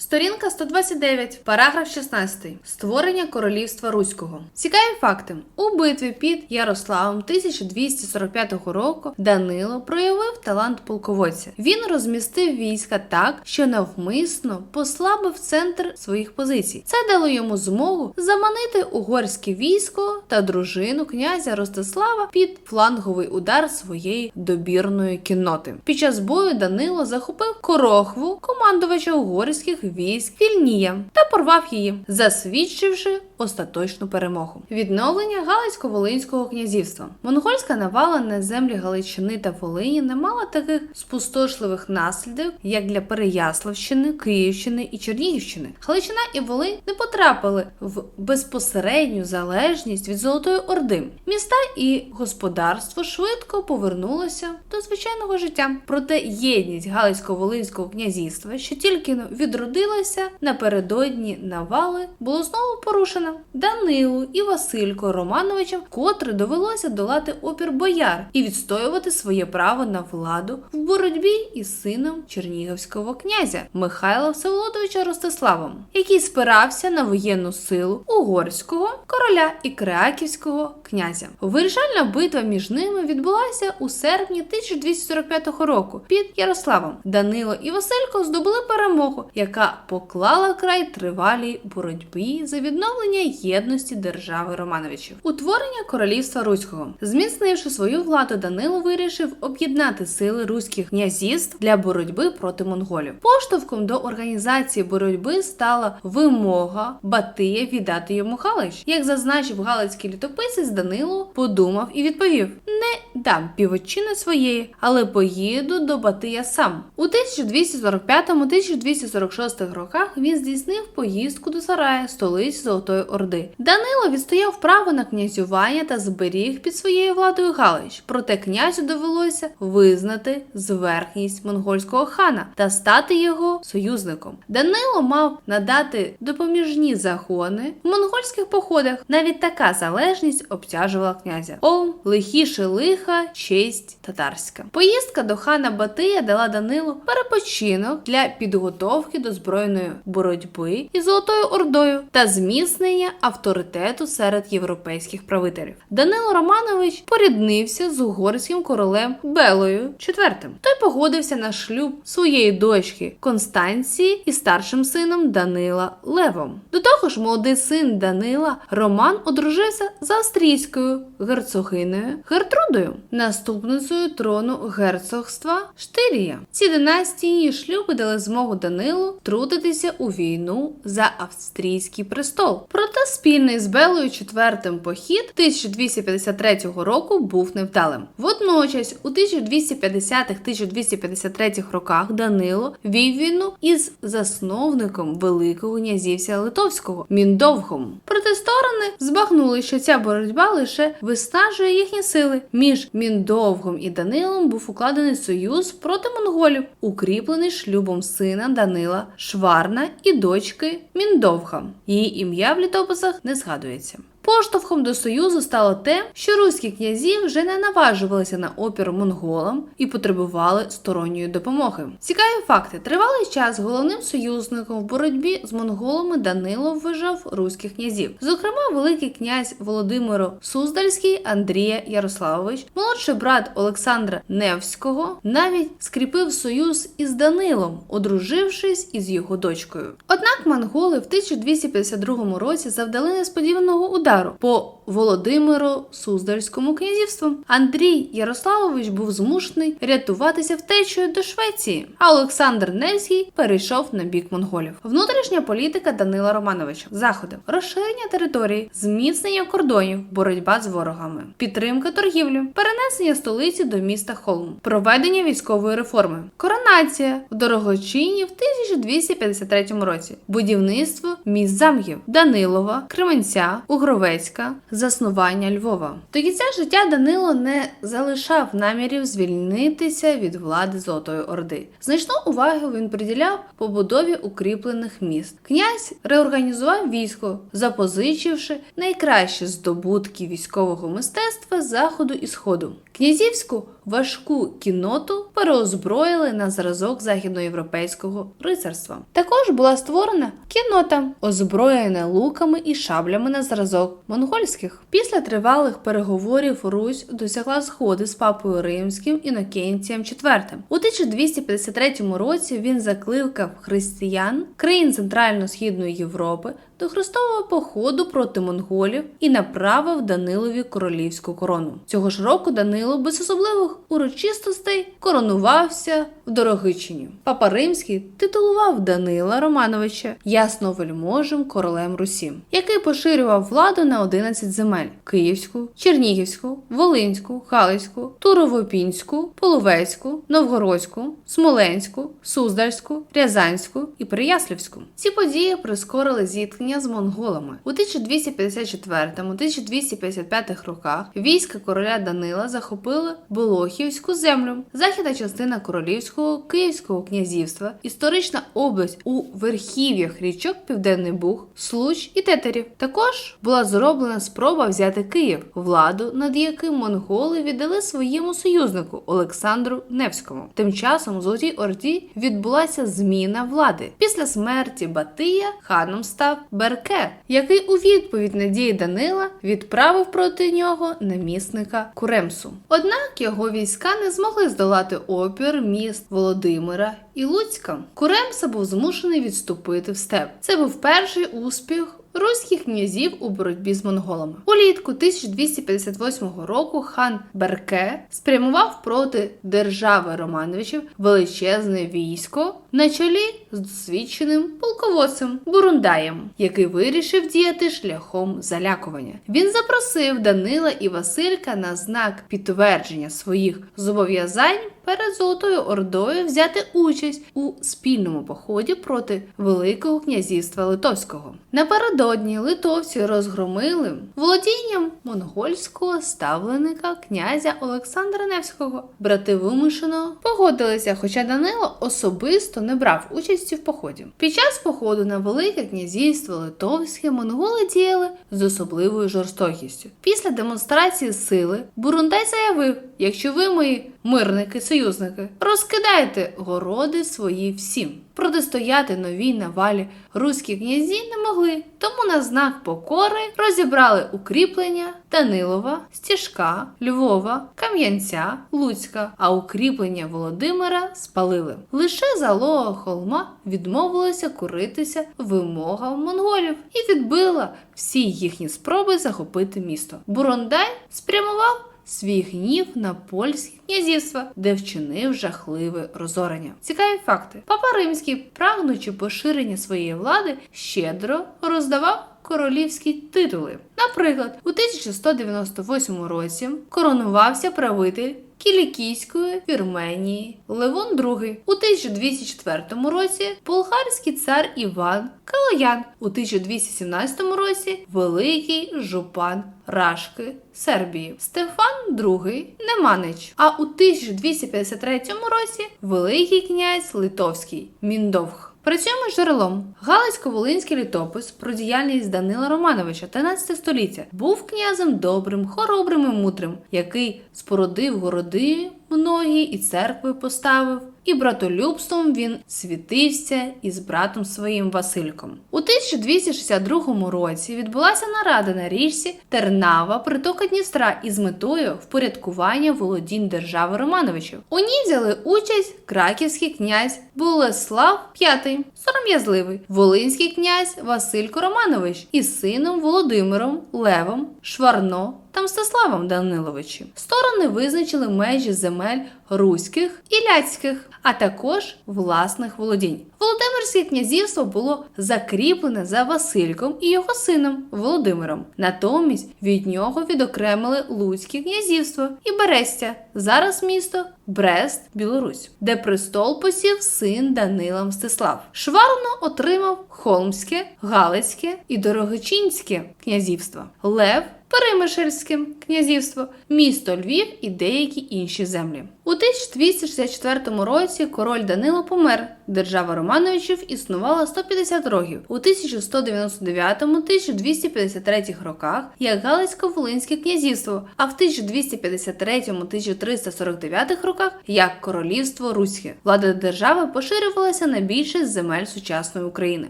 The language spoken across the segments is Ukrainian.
Сторінка 129, параграф 16. Створення королівства Руського. Цікаві факти. У битві під Ярославом 1245 року Данило проявив талант полководця. Він розмістив війська так, що навмисно послабив центр своїх позицій. Це дало йому змогу заманити угорське військо та дружину князя Ростислава під фланговий удар своєї добірної кінноти. Під час бою Данило захопив Корохву, командувача угорських військ Вільнія, та порвав її, засвідчивши остаточну перемогу. Відновлення Галицько-Волинського князівства. Монгольська навала на землі Галичини та Волині не мала таких спустошливих наслідків, як для Переяславщини, Київщини і Чернігівщини. Галичина і Волинь не потрапили в безпосередню залежність від Золотої Орди. Міста і господарство швидко повернулося до звичайного життя. Проте єдність Галицько-Волинського князівства, що тільки відродилася напередодні навали, було знову порушено. Данилу і Василько Романовичам, котре довелося долати опір бояр і відстоювати своє право на владу в боротьбі із сином Чернігівського князя Михайла Всеволодовича Ростиславом, який спирався на воєнну силу угорського короля і краківського князя. Вирішальна битва між ними відбулася у серпні 1245 року під Ярославом. Данило і Василько здобули перемогу, яка поклала край тривалій боротьбі за відновлення єдності держави Романовичів. Утворення королівства Руського, зміцнивши свою владу, Данило вирішив об'єднати сили руських князівств для боротьби проти монголів. Поштовхом до організації боротьби стала вимога Батия віддати йому Галич. Як зазначив галицький літописець, Данило подумав і відповів: не дам півочини своєї, але поїду до Батия сам. У 1245-1246 роках він здійснив поїздку до Сарая, столиці Золотої Орди. Данило відстояв право на князювання та зберіг під своєю владою Галич. Проте князю довелося визнати зверхність монгольського хана та стати його союзником. Данило мав надати допоміжні загони в монгольських походах. Навіть така залежність обтяжувала князя. О, лихіше лиха, честь татарська. Поїздка до хана Батия дала Данилу перепочинок для підготовки до збройної боротьби із Золотою Ордою та зміцнення авторитету серед європейських правителів. Данило Романович поріднився з угорським королем Белою IV. Той погодився на шлюб своєї дочки Констанції із старшим сином Данила Левом. До того ж, молодий син Данила Роман одружився з австрійською герцогинею Гертрудою, наступницею трону герцогства Штирія. Ці династії шлюби дали змогу Данилу трутитися у війну за австрійський престол. Проте спільний з Белою IV похід 1253 року був невдалим. Водночас, у 1250-1253 роках Данило вів війну із засновником Великого князівця Литовського Міндовгом. Проте сторони збагнули, що ця боротьба лише виснажує їхні сили. Між Міндовгом і Данилом був укладений союз проти монголів, укріплений шлюбом сина Данила Шварна і дочки Міндовга. Її ім'я в літописах не згадується. Поштовхом до союзу стало те, що руські князі вже не наважувалися на опір монголам і потребували сторонньої допомоги. Цікаві факти: тривалий час головним союзником в боротьбі з монголами Данило вважав руських князів. Зокрема, великий князь Володимиро Суздальський Андрія Ярославович, молодший брат Олександра Невського, навіть скріпив союз із Данилом, одружившись із його дочкою. Однак монголи в 1252 році завдали несподіваного удару по Володимиру Суздальському князівству. Андрій Ярославович був змушений рятуватися втечею до Швеції, а Олександр Невський перейшов на бік монголів. Внутрішня політика Данила Романовича, заходи, розширення території, зміцнення кордонів, боротьба з ворогами, підтримка торгівлі, перенесення столиці до міста Холм, проведення військової реформи, коронація. В дорогочині в 1253 році, будівництво міст замків Данилова, Кременця, Угровецька, заснування Львова. До кінця життя Данило не залишав намірів звільнитися від влади Золотої Орди. Значну увагу він приділяв побудові укріплених міст. Князь реорганізував військо, запозичивши найкращі здобутки військового мистецтва заходу і сходу. Князівську важку кінноту переозброїли на зразок західноєвропейського рицарства. Також була створена кіннота, озброєна луками і шаблями на зразок монгольських. Після тривалих переговорів Русь досягла згоди з папою римським Інокенцієм IV. У 1253 році він закликав християн країн Центрально-східної Європи до хрестового походу проти монголів і направив Данилові королівську корону. Цього ж року Данило без особливих урочистостей коронувався в Дорогичині. Папа Римський титулував Данила Романовича ясновельможем королем Русі, який поширював владу на 11 земель: Київську, Чернігівську, Волинську, Галицьку, Турово-Пінську, Половецьку, Новгородську, Смоленську, Суздальську, Рязанську і Переяслівську. Ці події прискорили зіткнення з монголами у 1254-1255 роках. Війська короля Данила захопили Болохівську землю, західна частина королівського Київського князівства, історична область у верхів'ях річок Південний Буг, Случ і Тетерів. Також була зроблена спроба взяти Київ, владу над яким монголи віддали своєму союзнику Олександру Невському. Тим часом у Золотій Орді відбулася зміна влади. Після смерті Батия ханом став Берке, який у відповідь на дії Данила відправив проти нього намісника Куремсу. Однак його війська не змогли здолати опір міст Володимира і Луцька. Куремса був змушений відступити в степ. Це був перший успіх. Руських князів у боротьбі з монголами улітку 1258 року хан Берке спрямував проти держави Романовичів величезне військо на чолі з досвідченим полководцем Бурундаєм, який вирішив діяти шляхом залякування. Він запросив Данила і Василька на знак підтвердження своїх зобов'язань перед Золотою Ордою взяти участь у спільному поході проти Великого князівства Литовського. Напередодні литовці розгромили володінням монгольського ставленика князя Олександра Невського. Брати вимушено погодилися, хоча Данило особисто не брав участі в поході. Під час походу на Велике князівство Литовське монголи діяли з особливою жорстокістю. Після демонстрації сили Бурундай заявив: якщо ви мої мирники, союзники, розкидайте городи свої всім. Протистояти новій навалі руські князі не могли, тому на знак покори розібрали укріплення Данилова, Стіжка, Львова, Кам'янця, Луцька, а укріплення Володимира спалили. Лише залога холма відмовилася куритися вимогам монголів і відбила всі їхні спроби захопити місто. Бурондай спрямував свій гнів на польське князівство, де вчинив жахливе розорення. Цікаві факти: Папа Римський, прагнучи поширення своєї влади, щедро роздавав. Королівські титули. Наприклад, у 1198 році коронувався правитель Кілікійської Вірменії Левон II. У 1204 році болгарський цар Іван Калаян. У 1217 році Великий Жупан Рашки Сербії Стефан II Неманич. А у 1253 році Великий князь Литовський Міндовх. Працюємо з джерелом. Галицько-волинський літопис про діяльність Данила Романовича 13 століття був князем добрим, хоробрим і мудрим, який спородив городи многі і церкви поставив, і братолюбством він світився із братом своїм Васильком. У 1262 році відбулася нарада на річці Тернава, притока Дністра, із метою впорядкування володінь держави Романовичів. У ній взяли участь краківський князь Болеслав V, сором'язливий, волинський князь Василько Романович із сином Володимиром Левом Шварно та Мстиславом Даниловичем. Сторони визначили межі земель руських і ляцьких, а також власних володінь. Володимирське князівство було закріплене за Васильком і його сином Володимиром. Натомість від нього відокремили Луцьке князівство і Берестя, зараз місто Брест, Білорусь, де престол посів син Данила Мстислав. Шварно отримав Холмське, Галицьке і Дорогочинське князівство. Лев Перемишельське князівство, місто Львів і деякі інші землі. У 1264 році король Данило помер. Держава Романовичів існувала 150 років. У 1199-1253 роках як Галицько-Волинське князівство, а в 1253-1349 роках як Королівство Руське. Влада держави поширювалася на більшість земель сучасної України.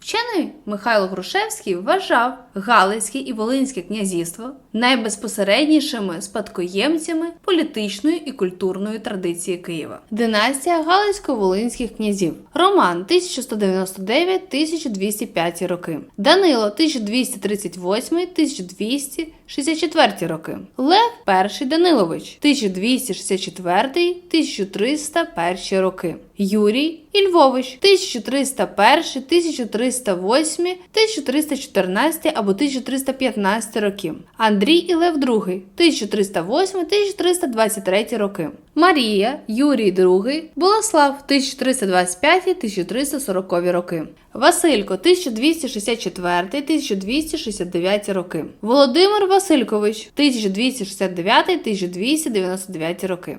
Вчений Михайло Грушевський вважав Галицьке і Волинське князівство найбезпосереднішими спадкоємцями політичної і культурної традиції Києва. Династія Галицько-Волинських князів. Роман 1199-1205 роки. Данило 1238-1264 роки. Лев І Данилович 1264-1301 роки. Юрій і Львович 1301, 1308, 1314 або 1315 роки. Андрій і Лев II 1308, 1323 роки. Марія, Юрій II, Болеслав 1325, 1340 роки. Василько 1264, 1269 роки. Володимир Василькович 1269, 1299 роки.